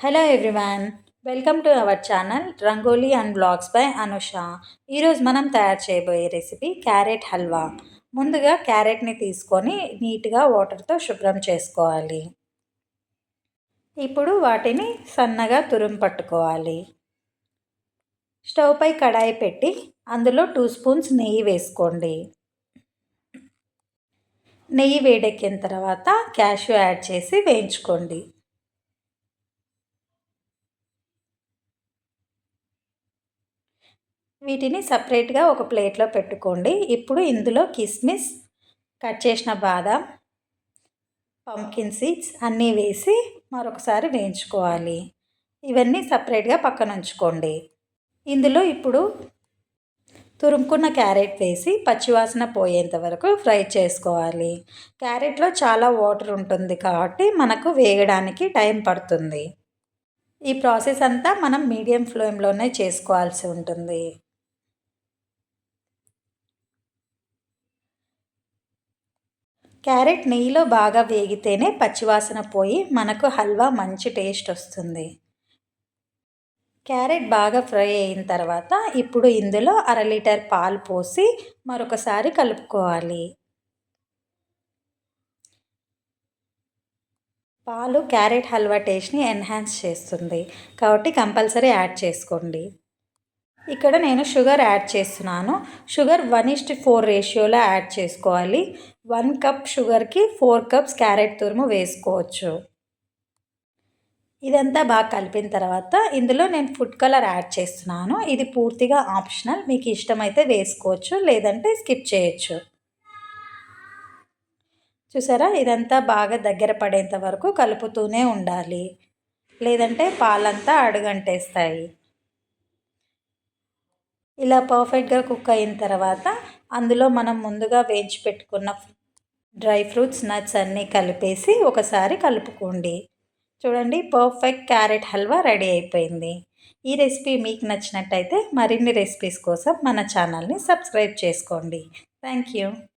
Hello everyone welcome to our channel Rangoli and blogs by Anusha ఈరోజు మనం తయారు చేయబోయే రెసిపీ క్యారెట్ హల్వా ముందుగా క్యారెట్ని తీసుకొని నీట్గా వాటర్తో శుభ్రం చేసుకోవాలి. ఇప్పుడు వాటిని సన్నగా తురుం పట్టుకోవాలి. స్టవ్ పై కడాయి పెట్టి అందులో టూ స్పూన్స్ నెయ్యి వేసుకోండి. నెయ్యి వేడెక్కిన తర్వాత క్యాష్యూ యాడ్ చేసి వేయించుకోండి. వీటిని సపరేట్గా ఒక ప్లేట్లో పెట్టుకోండి. ఇప్పుడు ఇందులో కిస్మిస్ కట్ చేసిన బాదం పంకిన్ సీడ్స్ అన్నీ వేసి మరొకసారి వేయించుకోవాలి. ఇవన్నీ సపరేట్గా పక్కన ఉంచుకోండి. ఇందులో ఇప్పుడు తురుముకున్న క్యారెట్ వేసి పచ్చివాసన పోయేంత వరకు ఫ్రై చేసుకోవాలి. క్యారెట్లో చాలా వాటర్ ఉంటుంది కాబట్టి మనకు వేగడానికి టైం పడుతుంది. ఈ ప్రాసెస్ అంతా మనం మీడియం ఫ్లేమ్లోనే చేసుకోవాల్సి ఉంటుంది. క్యారెట్ నెయ్యిలో బాగా వేగితేనే పచ్చివాసన పోయి మనకు హల్వా మంచి టేస్ట్ వస్తుంది. క్యారెట్ బాగా ఫ్రై అయిన తర్వాత ఇప్పుడు ఇందులో అర లీటర్ పాలు పోసి మరొకసారి కలుపుకోవాలి. పాలు క్యారెట్ హల్వా టేస్ట్ని ఎన్హాన్స్ చేస్తుంది. కాబట్టి కంపల్సరీ యాడ్ చేసుకోండి. ఇక్కడ నేను షుగర్ యాడ్ చేస్తున్నాను. Sugar one is to four రేషియోలో యాడ్ చేసుకోవాలి. వన్ కప్ షుగర్కి ఫోర్ కప్స్ క్యారెట్ తురుము వేసుకోవచ్చు. ఇదంతా బాగా కలిపిన తర్వాత ఇందులో నేను ఫుడ్ కలర్ యాడ్ చేస్తున్నాను. ఇది పూర్తిగా ఆప్షనల్. మీకు ఇష్టమైతే వేసుకోవచ్చు లేదంటే స్కిప్ చేయొచ్చు. చూసారా? ఇదంతా బాగా దగ్గర పడేంత వరకు కలుపుతూనే ఉండాలి. లేదంటే పాలంతా అడుగంటేస్తాయి. ఇలా పర్ఫెక్ట్గా కుక్ అయిన తర్వాత అందులో మనం ముందుగా వేయించి పెట్టుకున్న డ్రై ఫ్రూట్స్ నట్స్ అన్నీ కలిపేసి ఒకసారి కలుపుకోండి. చూడండి పర్ఫెక్ట్ క్యారెట్ హల్వా రెడీ అయిపోయింది. ఈ రెసిపీ మీకు నచ్చినట్టయితే మరిన్ని రెసిపీస్ కోసం మన ఛానల్ని సబ్స్క్రైబ్ చేసుకోండి. Thank you